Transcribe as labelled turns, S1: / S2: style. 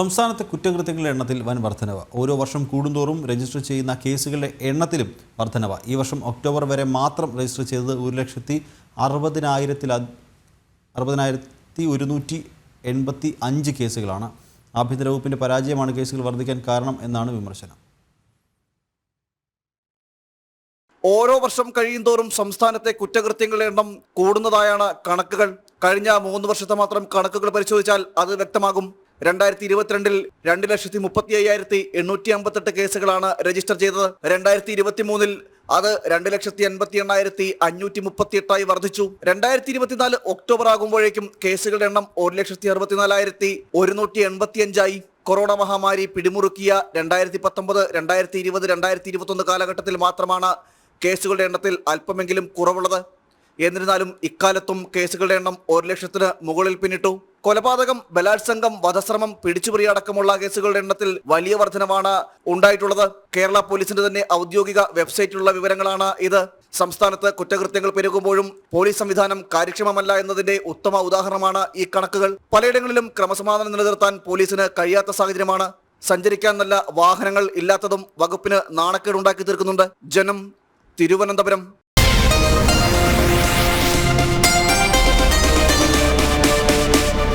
S1: സംസ്ഥാനത്തെ കുറ്റകൃത്യങ്ങളുടെ എണ്ണത്തിൽ വൻ വർധനവ്. ഓരോ വർഷം കൂടുന്തോറും രജിസ്റ്റർ ചെയ്യുന്ന കേസുകളുടെ എണ്ണത്തിലും വർധനവ്. ഈ വർഷം ഒക്ടോബർ വരെ മാത്രം രജിസ്റ്റർ ചെയ്തത് ഒരു ലക്ഷത്തി അറുപതിനായിരത്തിൽ അറുപതിനായിരത്തി ഒരുന്നൂറ്റി എൺപത്തി അഞ്ച് കേസുകളാണ്. ആഭ്യന്തര വകുപ്പിന്റെ പരാജയമാണ് കേസുകൾ വർദ്ധിക്കാൻ കാരണം എന്നാണ് വിമർശനം.
S2: ഓരോ വർഷം കഴിയുന്തോറും സംസ്ഥാനത്തെ കുറ്റകൃത്യങ്ങളുടെ എണ്ണം കൂടുന്നതായാണ് കണക്കുകൾ. കഴിഞ്ഞ മൂന്ന് വർഷത്തെ മാത്രം കണക്കുകൾ പരിശോധിച്ചാൽ അത് വ്യക്തമാകും. രണ്ടായിരത്തി ഇരുപത്തിരണ്ടിൽ രണ്ട് ലക്ഷത്തി മുപ്പത്തി അയ്യായിരത്തി എണ്ണൂറ്റി അമ്പത്തെട്ട് കേസുകളാണ് രജിസ്റ്റർ ചെയ്തത്. രണ്ടായിരത്തി ഇരുപത്തി മൂന്നിൽ അത് രണ്ട് ലക്ഷത്തി എൺപത്തി എണ്ണായിരത്തി അഞ്ഞൂറ്റി മുപ്പത്തി എട്ടായി വർദ്ധിച്ചു. രണ്ടായിരത്തി ഇരുപത്തിനാല് ഒക്ടോബർ ആകുമ്പോഴേക്കും കേസുകളുടെ എണ്ണം ഒരു ലക്ഷത്തി അറുപത്തിനാലായിരത്തി ഒരുന്നൂറ്റി എൺപത്തി അഞ്ചായി കൊറോണ മഹാമാരി പിടിമുറുക്കിയ രണ്ടായിരത്തി പത്തൊമ്പത് രണ്ടായിരത്തി ഇരുപത് രണ്ടായിരത്തി ഇരുപത്തൊന്ന് കാലഘട്ടത്തിൽ മാത്രമാണ് കേസുകളുടെ എണ്ണത്തിൽ അല്പമെങ്കിലും കുറവുള്ളത്. എന്നിരുന്നാലും ഇക്കാലത്തും കേസുകളുടെ എണ്ണം ഒരു ലക്ഷത്തിന് മുകളിൽ പിന്നിട്ടു. കൊലപാതകം ബലാത്സംഗം വധശ്രമം പിടിച്ചുപറി അടക്കമുള്ള കേസുകളുടെ എണ്ണത്തിൽ വലിയ വർധനമാണ് ഉണ്ടായിട്ടുള്ളത്. കേരള പോലീസിന്റെ തന്നെ ഔദ്യോഗിക വെബ്സൈറ്റിലുള്ള വിവരങ്ങളാണ് ഇത്. സംസ്ഥാനത്ത് കുറ്റകൃത്യങ്ങൾ പെരുകുമ്പോഴും പോലീസ് സംവിധാനം കാര്യക്ഷമമല്ല എന്നതിന്റെ ഉത്തമ ഉദാഹരണമാണ് ഈ കണക്കുകൾ. പലയിടങ്ങളിലും ക്രമസമാധാനം നിലനിർത്താൻ പോലീസിന് കഴിയാത്ത സാഹചര്യമാണ്. സഞ്ചരിക്കാൻ നല്ല വാഹനങ്ങൾ ഇല്ലാത്തതും വകുപ്പിന് നാണക്കേടുണ്ടാക്കി തീർക്കുന്നുണ്ട്. ജനം തിരുവനന്തപുരം.